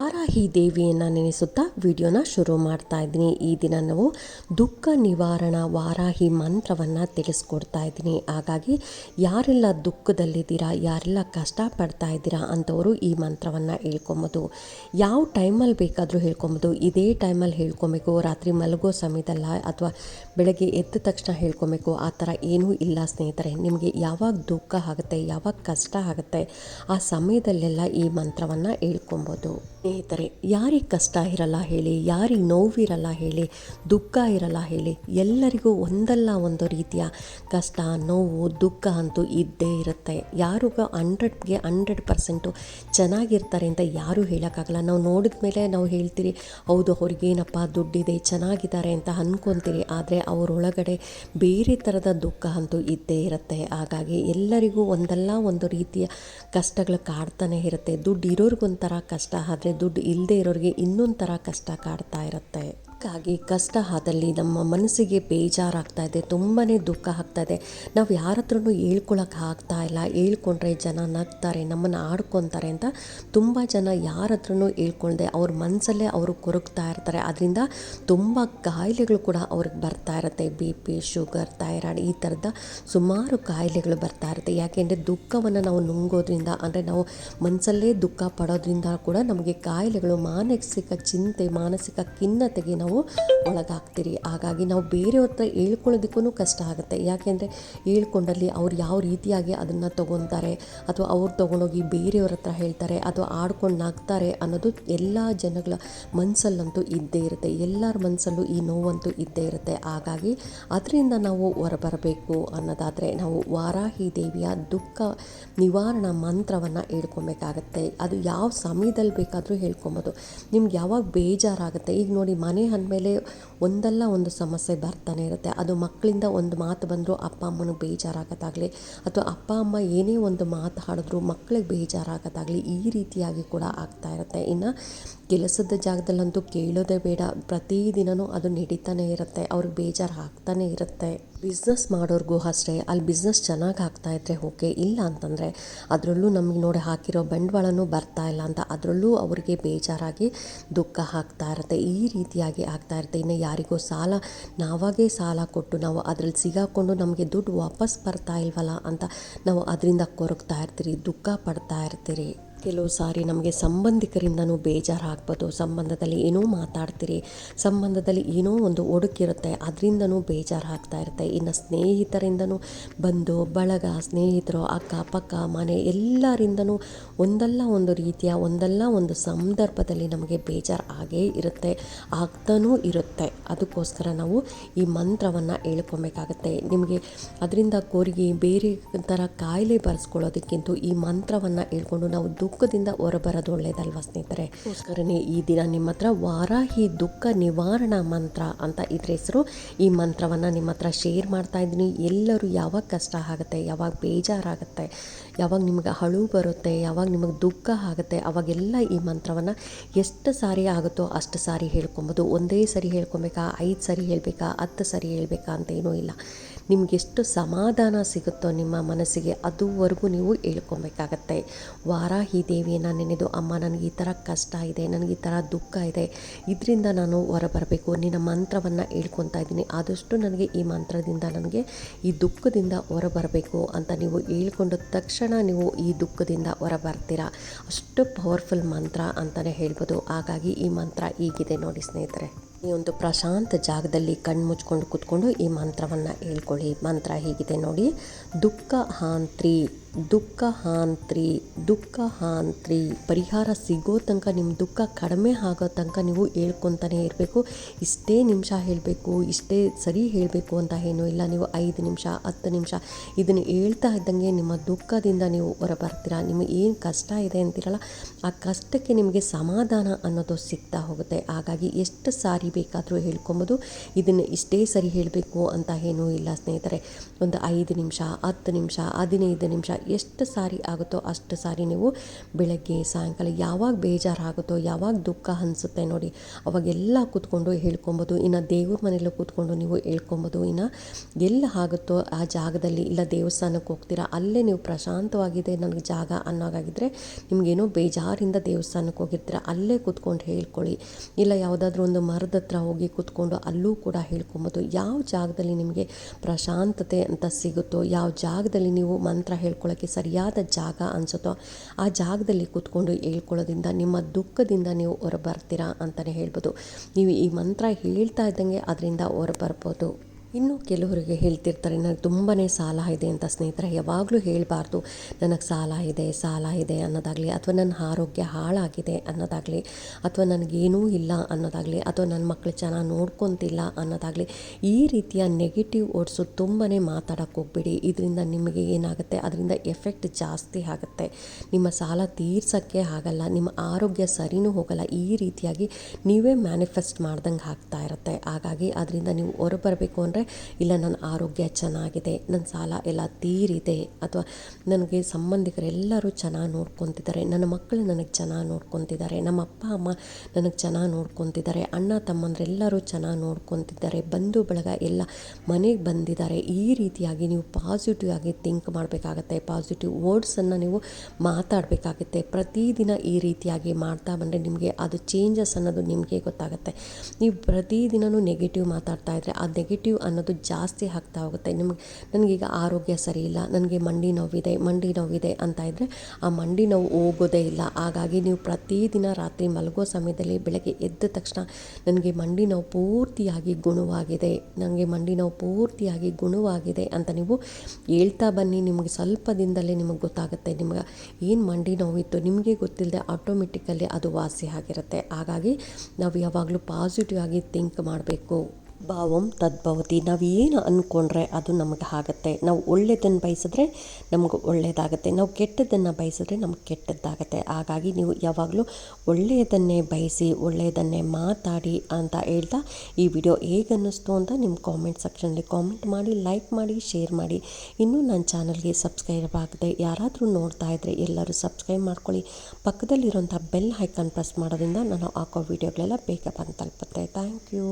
Varahi ದೇವಿಯನ್ನು ನೆನೆಸುತ್ತಾ ವಿಡಿಯೋನ ಶುರು ಮಾಡ್ತಾ ಇದ್ದೀನಿ. ಈ ದಿನ ನಾವು ದುಃಖ ನಿವಾರಣಾ ವಾರಾಹಿ ಮಂತ್ರವನ್ನು ತಿಳಿಸ್ಕೊಡ್ತಾ ಇದ್ದೀನಿ. ಹಾಗಾಗಿ ಯಾರೆಲ್ಲ ದುಃಖದಲ್ಲಿದ್ದೀರಾ, ಯಾರೆಲ್ಲ ಕಷ್ಟಪಡ್ತಾ ಇದ್ದೀರಾ ಅಂಥವರು ಈ ಮಂತ್ರವನ್ನು ಹೇಳ್ಕೊಬೋದು. ಯಾವ ಟೈಮಲ್ಲಿ ಬೇಕಾದರೂ ಹೇಳ್ಕೊಬೋದು. ಇದೇ ಟೈಮಲ್ಲಿ ಹೇಳ್ಕೊಬೇಕು. ರಾತ್ರಿ ಮಲಗೋ ಸಮಯದಲ್ಲ ಅಥವಾ ಬೆಳಗ್ಗೆ ಎದ್ದ ತಕ್ಷಣ ಹೇಳ್ಕೊಬೇಕು. ಆ ಥರ ಏನೂ ಇಲ್ಲ ಸ್ನೇಹಿತರೆ. ನಿಮಗೆ ಯಾವಾಗ ದುಃಖ ಆಗುತ್ತೆ, ಯಾವಾಗ ಕಷ್ಟ ಆಗುತ್ತೆ ಆ ಸಮಯದಲ್ಲೆಲ್ಲ ಈ ಮಂತ್ರವನ್ನು ಹೇಳ್ಕೊಬೋದು. ಸ್ನೇಹಿತರೆ, ಯಾರಿಗೆ ಕಷ್ಟ ಇರಲ್ಲ ಹೇಳಿ, ಯಾರಿಗೆ ನೋವಿರಲ್ಲ ಹೇಳಿ, ದುಃಖ ಇರಲ್ಲ ಹೇಳಿ, ಎಲ್ಲರಿಗೂ ಒಂದಲ್ಲ ಒಂದು ರೀತಿಯ ಕಷ್ಟ, ನೋವು, ದುಃಖ ಅಂತೂ ಇದ್ದೇ ಇರುತ್ತೆ. ಯಾರಿಗೂ ಹಂಡ್ರೆಡ್ಗೆ ಹಂಡ್ರೆಡ್ ಪರ್ಸೆಂಟು ಚೆನ್ನಾಗಿರ್ತಾರೆ ಅಂತ ಯಾರೂ ಹೇಳೋಕ್ಕಾಗಲ್ಲ. ನಾವು ನೋಡಿದ ಮೇಲೆ ನಾವು ಹೇಳ್ತೀರಿ, ಹೌದು ಅವ್ರಿಗೇನಪ್ಪ ದುಡ್ಡಿದೆ, ಚೆನ್ನಾಗಿದ್ದಾರೆ ಅಂತ ಅಂದ್ಕೊತೀರಿ ಆದರೆ ಅವರೊಳಗಡೆ ಬೇರೆ ಥರದ ದುಃಖ ಅಂತೂ ಇದ್ದೇ ಇರುತ್ತೆ. ಹಾಗಾಗಿ ಎಲ್ಲರಿಗೂ ಒಂದಲ್ಲ ಒಂದು ರೀತಿಯ ಕಷ್ಟಗಳು ಕಾಡ್ತಾನೆ ಇರುತ್ತೆ. ದುಡ್ಡು ಇರೋರಿಗೊಂಥರ ಕಷ್ಟ, ಆದರೆ ದುಡ್ಡು ಇಲ್ಲದೆ ಇರೋರಿಗೆ ಇನ್ನೊಂದು ಕಷ್ಟ ಕಾಡ್ತಾ ಇರುತ್ತೆ. ಹಾಗಾಗಿ ಕಷ್ಟ ಆದಲ್ಲಿ ನಮ್ಮ ಮನಸ್ಸಿಗೆ ಬೇಜಾರಾಗ್ತಾ ಇದೆ ತುಂಬಾ ದುಃಖ ಆಗ್ತಾ ಇದೆ. ನಾವು ಯಾರ ಹತ್ರನೂ ಹೇಳ್ಕೊಳಕ್ಕೆ ಆಗ್ತಾ ಇಲ್ಲ. ಹೇಳ್ಕೊಂಡ್ರೆ ಜನ ನಗ್ತಾರೆ, ನಮ್ಮನ್ನು ಆಡ್ಕೊತಾರೆ ಅಂತ ತುಂಬ ಜನ ಯಾರ ಹತ್ರನೂ ಹೇಳ್ಕೊಳ್ದೆ ಅವ್ರ ಮನಸ್ಸಲ್ಲೇ ಅವರು ಕೊರಗ್ತಾ ಇರ್ತಾರೆ. ಅದರಿಂದ ತುಂಬ ಕಾಯಿಲೆಗಳು ಕೂಡ ಅವ್ರಿಗೆ ಬರ್ತಾ ಇರುತ್ತೆ. ಬಿ ಪಿ, ಶುಗರ್, ಥೈರಾಯ್ಡ್ ಈ ಥರದ ಸುಮಾರು ಕಾಯಿಲೆಗಳು ಬರ್ತಾ ಇರುತ್ತೆ. ಯಾಕೆಂದರೆ ದುಃಖವನ್ನು ನಾವು ನುಂಗೋದ್ರಿಂದ, ಅಂದರೆ ನಾವು ಮನಸ್ಸಲ್ಲೇ ದುಃಖ ಪಡೋದ್ರಿಂದ ಕೂಡ ನಮಗೆ ಕಾಯಿಲೆಗಳು ಮಾನಸಿಕ ಚಿಂತೆ, ಮಾನಸಿಕ ಖಿನ್ನತೆಗೆ ನಾವು ಒಳಗಾಗ್ತೀರಿ. ಹಾಗಾಗಿ ನಾವು ಬೇರೆಯವ್ರ ಹತ್ರ ಹೇಳ್ಕೊಳ್ಳೋದಕ್ಕೂ ಕಷ್ಟ ಆಗುತ್ತೆ. ಯಾಕೆಂದರೆ ಹೇಳ್ಕೊಂಡಲ್ಲಿ ಅವ್ರು ಯಾವ ರೀತಿಯಾಗಿ ಅದನ್ನು ತೊಗೊತಾರೆ ಅಥವಾ ಅವ್ರು ತೊಗೊಂಡೋಗಿ ಬೇರೆಯವ್ರ ಹತ್ರ ಹೇಳ್ತಾರೆ ಅಥವಾ ಆಡ್ಕೊಂಡು ನಗ್ತಾರೆ ಅನ್ನೋದು ಎಲ್ಲ ಜನಗಳ ಮನಸ್ಸಲ್ಲಂತೂ ಇದ್ದೇ ಇರುತ್ತೆ. ಎಲ್ಲರ ಮನಸ್ಸಲ್ಲೂ ಈ ನೋವಂತೂ ಇದ್ದೇ ಇರುತ್ತೆ. ಹಾಗಾಗಿ ಅದರಿಂದ ನಾವು ಹೊರಬರಬೇಕು ಅನ್ನೋದಾದರೆ ನಾವು ವಾರಾಹಿ ದೇವಿಯ ದುಃಖ ನಿವಾರಣಾ ಮಂತ್ರವನ್ನು ಹೇಳ್ಕೊಬೇಕಾಗತ್ತೆ. ಅದು ಯಾವ ಸಮಯದಲ್ಲಿ ಬೇಕಾದರೂ ಹೇಳ್ಕೊಬೋದು. ನಿಮ್ಗೆ ಯಾವಾಗ ಬೇಜಾರಾಗುತ್ತೆ? ಈಗ ನೋಡಿ ಮನೆ ಅಂದಮೇಲೆ ಒಂದಲ್ಲ ಒಂದು ಸಮಸ್ಯೆ ಬರ್ತಾನೆ ಇರುತ್ತೆ. ಅದು ಮಕ್ಕಳಿಂದ ಒಂದು ಮಾತು ಬಂದರೂ ಅಪ್ಪ ಅಮ್ಮನಿಗೆ ಬೇಜಾರಾಗೋದಾಗಲಿ ಅಥವಾ ಅಪ್ಪ ಅಮ್ಮ ಏನೇ ಒಂದು ಮಾತು ಹಾಡಿದ್ರು ಮಕ್ಕಳಿಗೆ ಬೇಜಾರಾಗೋದಾಗಲಿ ಈ ರೀತಿಯಾಗಿ ಕೂಡ ಆಗ್ತಾ ಇರುತ್ತೆ. ಇನ್ನು ಕೆಲಸದ ಜಾಗದಲ್ಲಂತೂ ಕೇಳೋದೇ ಬೇಡ. ಪ್ರತಿದಿನವೂ ಅದು ನಡೀತಾನೆ ಇರುತ್ತೆ. ಅವ್ರಿಗೆ ಬೇಜಾರು ಆಗ್ತಾನೇ ಇರುತ್ತೆ. ಬಿಸ್ನೆಸ್ ಮಾಡೋರಿಗೂ ಅಷ್ಟೇ, ಅಲ್ಲಿ ಬಿಸ್ನೆಸ್ ಚೆನ್ನಾಗಿ ಆಗ್ತಾ ಇದ್ದರೆ ಓಕೆ, ಇಲ್ಲ ಅಂತಂದರೆ ಅದರಲ್ಲೂ ನಮಗೆ ನೋಡಿ ಹಾಕಿರೋ ಬಂಡವಾಳನೂ ಬರ್ತಾ ಇಲ್ಲ ಅಂತ, ಅದರಲ್ಲೂ ಅವರಿಗೆ ಬೇಜಾರಾಗಿ ದುಃಖ ಆಗ್ತಾ ಇರುತ್ತೆ, ಈ ರೀತಿಯಾಗಿ ಆಗ್ತಾ ಇರುತ್ತೆ, ಇನ್ನು ಯಾರಿಗೋ ಸಾಲ, ನಾವಾಗೇ ಸಾಲ ಕೊಟ್ಟು ನಾವು ಅದರಲ್ಲಿ ಸಿಗಾಕೊಂಡು ನಮಗೆ ದುಡ್ಡು ವಾಪಸ್ ಬರ್ತಾ ಇಲ್ವಲ್ಲ ಅಂತ ನಾವು ಅದರಿಂದ ಕೊರಗ್ತಾ ಇರ್ತೀರಿ, ದುಃಖ ಪಡ್ತಾ ಇರ್ತೀರಿ. ಕೆಲವು ಸಾರಿ ನಮಗೆ ಸಂಬಂಧಿಕರಿಂದನೂ ಬೇಜಾರಾಗ್ಬೋದು. ಸಂಬಂಧದಲ್ಲಿ ಏನೋ ಮಾತಾಡ್ತೀರಿ. ಸಂಬಂಧದಲ್ಲಿ ಏನೋ ಒಂದು ಒಡುಕಿರುತ್ತೆ. ಅದರಿಂದನೂ ಬೇಜಾರಾಗ್ತಾ ಇರುತ್ತೆ. ಇನ್ನು ಸ್ನೇಹಿತರಿಂದನೂ ಬಂದು, ಬಳಗ, ಸ್ನೇಹಿತರು ಅಕ್ಕಪಕ್ಕ ಮನೆ ಎಲ್ಲರಿಂದನೂ ಒಂದಲ್ಲ ಒಂದು ರೀತಿಯ, ಒಂದಲ್ಲ ಒಂದು ಸಂದರ್ಭದಲ್ಲಿ ನಮಗೆ ಬೇಜಾರು ಆಗೇ ಇರುತ್ತೆ, ಆಗ್ತಾನೂ ಇರುತ್ತೆ. ಅದಕ್ಕೋಸ್ಕರ ನಾವು ಈ ಮಂತ್ರವನ್ನು ಹೇಳ್ಕೊಬೇಕಾಗತ್ತೆ. ನಿಮಗೆ ಅದರಿಂದ ಕೋರಿಗೆ ಬೇರೆ ಥರ ಕಾಯಿಲೆ ಬರೆಸ್ಕೊಳ್ಳೋದಕ್ಕಿಂತ ಈ ಮಂತ್ರವನ್ನು ಹೇಳ್ಕೊಂಡು ನಾವು ದುಃಖದಿಂದ ಹೊರಬರೋದು ಒಳ್ಳೇದಲ್ವಾ ಸ್ನೇಹಿತರೆ? ಅದಕ್ಕೋಸ್ಕರನೇ ಈ ದಿನ ನಿಮ್ಮ ಹತ್ರ ವಾರಾಹಿ ದುಃಖ ನಿವಾರಣಾ ಮಂತ್ರ ಅಂತ ಇದ್ರ ಹೆಸರು. ಈ ಮಂತ್ರವನ್ನು ನಿಮ್ಮ ಹತ್ರ ಶೇರ್ ಮಾಡ್ತಾ ಇದ್ದೀನಿ. ಎಲ್ಲರೂ ಯಾವಾಗ ಕಷ್ಟ ಆಗುತ್ತೆ ಯಾವಾಗ ಬೇಜಾರಾಗುತ್ತೆ ಯಾವಾಗ ನಿಮಗೆ ಹಳು ಬರುತ್ತೆ ಯಾವಾಗ ನಿಮಗೆ ದುಃಖ ಆಗುತ್ತೆ ಅವಾಗೆಲ್ಲ ಈ ಮಂತ್ರವನ್ನು ಎಷ್ಟು ಸಾರಿ ಆಗುತ್ತೋ ಅಷ್ಟು ಸಾರಿ ಹೇಳ್ಕೊಬೋದು. ಒಂದೇ ಸರಿ ಹೇಳ್ಕೊಬೇಕಾ ಐದು ಸರಿ ಹೇಳಬೇಕಾ ಹತ್ತು ಸರಿ ಹೇಳಬೇಕಾ ಅಂತ ಏನೂ ಇಲ್ಲ. ನಿಮ್ಗೆ ಎಷ್ಟು ಸಮಾಧಾನ ಸಿಗುತ್ತೋ ನಿಮ್ಮ ಮನಸ್ಸಿಗೆ, ಅದುವರೆಗೂ ನೀವು ಹೇಳ್ಕೊಬೇಕಾಗತ್ತೆ. ವಾರಾಹಿ ದೇವಿಯನ್ನು ನೆನೆದು, ಅಮ್ಮ, ನನಗೆ ಈ ಥರ ಕಷ್ಟ ಇದೆ, ನನಗೆ ಈ ಥರ ದುಃಖ ಇದೆ, ಇದರಿಂದ ನಾನು ಹೊರಬರಬೇಕು, ನಿನ್ನ ಮಂತ್ರವನ್ನು ಹೇಳ್ಕೊತಾ ಇದ್ದೀನಿ. ಆದಷ್ಟು ನನಗೆ ಈ ಮಂತ್ರದಿಂದ ನನಗೆ ಈ ದುಃಖದಿಂದ ಹೊರಬರಬೇಕು ಅಂತ ನೀವು ಹೇಳ್ಕೊಂಡ ತಕ್ಷಣ ನೀವು ಈ ದುಃಖದಿಂದ ಹೊರಬರ್ತೀರಾ? ಅಷ್ಟು ಪವರ್ಫುಲ್ ಮಂತ್ರ ಅಂತಲೇ ಹೇಳ್ಬೋದು. ಹಾಗಾಗಿ ಈ ಮಂತ್ರ ಈಗಿದೆ ನೋಡಿ ಸ್ನೇಹಿತರೆ. ಈ ಒಂದು ಪ್ರಶಾಂತ ಜಾಗದಲ್ಲಿ ಕಣ್ಣು ಮುಚ್ಕೊಂಡು ಕೂತ್ಕೊಂಡು ಈ ಮಂತ್ರವನ್ನು ಹೇಳ್ಕೊಳ್ಳಿ. ಮಂತ್ರ ಹೀಗಿದೆ ನೋಡಿ. ದುಃಖ ಹಾಂತ್ರಿ ದುಃಖ ಹಾಂತ್ರಿ ದುಃಖ ಹಾಂತ್ರಿ ಪರಿಹಾರ ಸಿಗೋ ತನಕ ನಿಮ್ಮ ದುಃಖ ಕಡಿಮೆ ಆಗೋ ತನಕ ನೀವು ಹೇಳ್ಕೊತಾನೆ ಇರಬೇಕು. ಇಷ್ಟೇ ನಿಮಿಷ ಹೇಳಬೇಕು, ಇಷ್ಟೇ ಸರಿ ಹೇಳಬೇಕು ಅಂತ ಏನೂ ಇಲ್ಲ. ನೀವು ಐದು ನಿಮಿಷ, ಹತ್ತು ನಿಮಿಷ ಇದನ್ನು ಹೇಳ್ತಾ ಇದ್ದಂಗೆ ನಿಮ್ಮ ದುಃಖದಿಂದ ನೀವು ಹೊರಬರ್ತೀರಾ? ನಿಮಗೆ ಏನು ಕಷ್ಟ ಇದೆ ಅಂತೀರಲ್ಲ, ಆ ಕಷ್ಟಕ್ಕೆ ನಿಮಗೆ ಸಮಾಧಾನ ಅನ್ನೋದು ಸಿಗ್ತಾ ಹೋಗುತ್ತೆ. ಹಾಗಾಗಿ ಎಷ್ಟು ಸಾರಿ ಬೇಕಾದರೂ ಹೇಳ್ಕೊಬೋದು. ಇದನ್ನು ಇಷ್ಟೇ ಸರಿ ಹೇಳಬೇಕು ಅಂತ ಏನೂ ಇಲ್ಲ ಸ್ನೇಹಿತರೆ. ಒಂದು ಐದು ನಿಮಿಷ, ಹತ್ತು ನಿಮಿಷ, ಹದಿನೈದು ನಿಮಿಷ ಎಷ್ಟು ಸಾರಿ ಆಗುತ್ತೋ ಅಷ್ಟು ಸಾರಿ ನೀವು ಬೆಳಗ್ಗೆ, ಸಾಯಂಕಾಲ ಯಾವಾಗ ಬೇಜಾರಾಗುತ್ತೋ, ಯಾವಾಗ ದುಃಖ ಅನಿಸುತ್ತೆ ನೋಡಿ, ಅವಾಗೆಲ್ಲ ಕೂತ್ಕೊಂಡು ಹೇಳ್ಕೊಬೋದು. ಇನ್ನು ದೇವ್ರ ಮನೆಯಲ್ಲೂ ಕೂತ್ಕೊಂಡು ನೀವು ಹೇಳ್ಕೊಬೋದು. ಇನ್ನು ಎಲ್ಲ ಆಗುತ್ತೋ ಆ ಜಾಗದಲ್ಲಿ ಇಲ್ಲ ದೇವಸ್ಥಾನಕ್ಕೆ ಹೋಗ್ತೀರಾ, ಅಲ್ಲೇ ನೀವು ಪ್ರಶಾಂತವಾಗಿದೆ ನನಗೆ ಜಾಗ ಅನ್ನೋಗಾಗಿದ್ದರೆ ನಿಮಗೇನೋ ಬೇಜಾರಿಂದ ದೇವಸ್ಥಾನಕ್ಕೆ ಹೋಗಿರ್ತೀರ, ಅಲ್ಲೇ ಕೂತ್ಕೊಂಡು ಹೇಳ್ಕೊಳ್ಳಿ. ಇಲ್ಲ ಯಾವುದಾದ್ರೂ ಒಂದು ಮರದ ಹತ್ರ ಹೋಗಿ ಕೂತ್ಕೊಂಡು ಅಲ್ಲೂ ಕೂಡ ಹೇಳ್ಕೊಬೋದು. ಯಾವ ಜಾಗದಲ್ಲಿ ನಿಮಗೆ ಪ್ರಶಾಂತತೆ ಅಂತ ಸಿಗುತ್ತೋ, ಯಾವ ಜಾಗದಲ್ಲಿ ನೀವು ಮಂತ್ರ ಹೇಳ್ಕೊಳ್ಳೋಕ್ಕೆ ಸರಿಯಾದ ಜಾಗ ಅನಿಸುತ್ತೋ ಆ ಜಾಗದಲ್ಲಿ ಕೂತ್ಕೊಂಡು ಹೇಳ್ಕೊಳ್ಳೋದ್ರಿಂದ ನಿಮ್ಮ ದುಃಖದಿಂದ ನೀವು ಹೊರಬರ್ತೀರಾ ಅಂತಲೇ ಹೇಳ್ಬೋದು. ನೀವು ಈ ಮಂತ್ರ ಹೇಳ್ತಾ ಇದ್ದಂಗೆ ಅದರಿಂದ ಹೊರಬರ್ಬೋದು. ಇನ್ನು ಕೆಲವರಿಗೆ ಹೇಳ್ತಿರ್ತಾರೆ ನನಗೆ ತುಂಬಾ ಸಾಲ ಇದೆ ಅಂತ ಸ್ನೇಹಿತರೆ, ಯಾವಾಗಲೂ ಹೇಳಬಾರ್ದು. ನನಗೆ ಸಾಲ ಇದೆ ಸಾಲ ಇದೆ ಅನ್ನೋದಾಗಲಿ, ಅಥವಾ ನನ್ನ ಆರೋಗ್ಯ ಹಾಳಾಗಿದೆ ಅನ್ನೋದಾಗಲಿ, ಅಥವಾ ನನಗೇನೂ ಇಲ್ಲ ಅನ್ನೋದಾಗಲಿ, ಅಥವಾ ನನ್ನ ಮಕ್ಕಳು ಚೆನ್ನಾಗಿ ನೋಡ್ಕೊತಿಲ್ಲ ಅನ್ನೋದಾಗಲಿ, ಈ ರೀತಿಯ ನೆಗೆಟಿವ್ ವರ್ಡ್ಸು ತುಂಬಾ ಮಾತಾಡೋಕ್ಕೆ ಹೋಗ್ಬೇಡಿ. ಇದರಿಂದ ನಿಮಗೆ ಏನಾಗುತ್ತೆ? ಅದರಿಂದ ಎಫೆಕ್ಟ್ ಜಾಸ್ತಿ ಆಗುತ್ತೆ. ನಿಮ್ಮ ಸಾಲ ತೀರ್ಸೋಕ್ಕೆ ಆಗಲ್ಲ, ನಿಮ್ಮ ಆರೋಗ್ಯ ಸರಿನೂ ಹೋಗಲ್ಲ. ಈ ರೀತಿಯಾಗಿ ನೀವೇ ಮ್ಯಾನಿಫೆಸ್ಟ್ ಮಾಡ್ದಂಗೆ ಆಗ್ತಾ ಇರುತ್ತೆ. ಹಾಗಾಗಿ ಅದರಿಂದ ನೀವು ಹೊರಬರಬೇಕು ಅಂದರೆ ಇಲ್ಲ, ನನ್ನ ಆರೋಗ್ಯ ಚೆನ್ನಾಗಿದೆ, ನನ್ನ ಸಾಲ ಎಲ್ಲ ತೀರಿದೆ. ಅಥವಾ, ನನಗೆ ಸಂಬಂಧಿಕರೆಲ್ಲರೂ ಚೆನ್ನಾಗಿ ನೋಡ್ಕೊತಿದ್ದಾರೆ, ನನ್ನ ಮಕ್ಕಳು ನನಗೆ ಚೆನ್ನಾಗಿ ನೋಡ್ಕೊತಿದ್ದಾರೆ, ನಮ್ಮ ಅಪ್ಪ, ಅಮ್ಮ ನನಗೆ ಚೆನ್ನಾಗಿ ನೋಡ್ಕೊತಿದ್ದಾರೆ, ಅಣ್ಣ ತಮ್ಮಂದ್ರೆಲ್ಲರೂ ಚೆನ್ನಾಗಿ ನೋಡ್ಕೊತಿದ್ದಾರೆ, ಬಂಧು, ಬಳಗ ಎಲ್ಲ ಮನೆಗೆ ಬಂದಿದ್ದಾರೆ. ಈ ರೀತಿಯಾಗಿ ನೀವು ಪಾಸಿಟಿವ್ ಆಗಿ ಥಿಂಕ್ ಮಾಡಬೇಕಾಗತ್ತೆ ಪಾಸಿಟಿವ್ ವರ್ಡ್ಸನ್ನು ನೀವು ಮಾತಾಡಬೇಕಾಗುತ್ತೆ. ಪ್ರತಿದಿನ ಈ ರೀತಿಯಾಗಿ ಮಾಡ್ತಾ ಬಂದರೆ ನಿಮಗೆ ಅದು ಚೇಂಜಸ್ ಅನ್ನೋದು ನಿಮಗೆ ಗೊತ್ತಾಗುತ್ತೆ. ನೀವು ಪ್ರತಿದಿನವೂ ನೆಗೆಟಿವ್ ಮಾತಾಡ್ತಾ ಇದ್ದರೆ ಆ ನೆಗೆಟಿವ್ ಅನ್ನೋದು ಜಾಸ್ತಿ ಆಗ್ತಾ ಹೋಗುತ್ತೆ. ನಿಮಗೆ, ನನಗೀಗ ಆರೋಗ್ಯ ಸರಿ ಇಲ್ಲ, ನನಗೆ ಮಂಡಿ ನೋವಿದೆ ಮಂಡಿ ನೋವಿದೆ ಅಂತ ಇದ್ದರೆ ಆ ಮಂಡಿ ನೋವು ಹೋಗೋದೇ ಇಲ್ಲ. ಹಾಗಾಗಿ ನೀವು ಪ್ರತಿದಿನ ರಾತ್ರಿ ಮಲಗೋ ಸಮಯದಲ್ಲಿ ಬೆಳಗ್ಗೆ ಎದ್ದ ತಕ್ಷಣ ನನಗೆ ಮಂಡಿ ನೋವು ಪೂರ್ತಿಯಾಗಿ ಗುಣವಾಗಿದೆ ನನಗೆ ಮಂಡಿ ನೋವು ಪೂರ್ತಿಯಾಗಿ ಗುಣವಾಗಿದೆ ಅಂತ ನೀವು ಹೇಳ್ತಾ ಬನ್ನಿ. ನಿಮಗೆ ಸ್ವಲ್ಪ ದಿನದಲ್ಲೇ ನಿಮಗೆ ಗೊತ್ತಾಗುತ್ತೆ. ನಿಮಗೆ ಏನು ಮಂಡಿ ನೋವಿತ್ತು ನಿಮಗೆ ಗೊತ್ತಿಲ್ಲದೆ ಆಟೋಮೆಟಿಕಲ್ಲಿ ಅದು ವಾಸಿ ಆಗಿರುತ್ತೆ. ಹಾಗಾಗಿ ನಾವು ಯಾವಾಗಲೂ ಪಾಸಿಟಿವ್ ಆಗಿ ಥಿಂಕ್ ಮಾಡಬೇಕು. ಭಾವಂ ತದ್ಭವತಿ. ನಾವು ಏನು ಅಂದ್ಕೊಂಡ್ರೆ ಅದು ನಮಗೆ ಆಗುತ್ತೆ. ನಾವು ಒಳ್ಳೆಯದನ್ನು ಬಯಸಿದ್ರೆ ನಮಗೆ ಒಳ್ಳೆಯದಾಗತ್ತೆ ನಾವು ಕೆಟ್ಟದ್ದನ್ನು ಬಯಸಿದ್ರೆ ನಮ್ಗೆ ಕೆಟ್ಟದ್ದಾಗತ್ತೆ. ಹಾಗಾಗಿ ನೀವು ಯಾವಾಗಲೂ ಒಳ್ಳೆಯದನ್ನೇ ಬಯಸಿ ಒಳ್ಳೆಯದನ್ನೇ ಮಾತಾಡಿ ಅಂತ ಹೇಳ್ತಾ ಈ ವಿಡಿಯೋ ಹೇಗೆ ಅನ್ನಿಸ್ತು ಅಂತ ನಿಮ್ಮ ಕಾಮೆಂಟ್ ಸೆಕ್ಷನಲ್ಲಿ ಕಾಮೆಂಟ್ ಮಾಡಿ ಲೈಕ್ ಮಾಡಿ ಶೇರ್ ಮಾಡಿ. ಇನ್ನೂ ನನ್ನ ಚಾನಲ್ಗೆ ಸಬ್ಸ್ಕ್ರೈಬ್ ಆಗದೆ ಯಾರಾದರೂ ನೋಡ್ತಾ ಇದ್ದರೆ ಎಲ್ಲರೂ ಸಬ್ಸ್ಕ್ರೈಬ್ ಮಾಡ್ಕೊಳ್ಳಿ. ಪಕ್ಕದಲ್ಲಿರುವಂಥ ಬೆಲ್ ಐಕಾನ್ ಪ್ರೆಸ್ ಮಾಡೋದ್ರಿಂದ ನಾನು ಹಾಕೋ ವೀಡಿಯೋಗಳೆಲ್ಲ ಬೇಗ ಬಂದು ತಲುಪುತ್ತೆ. Thank you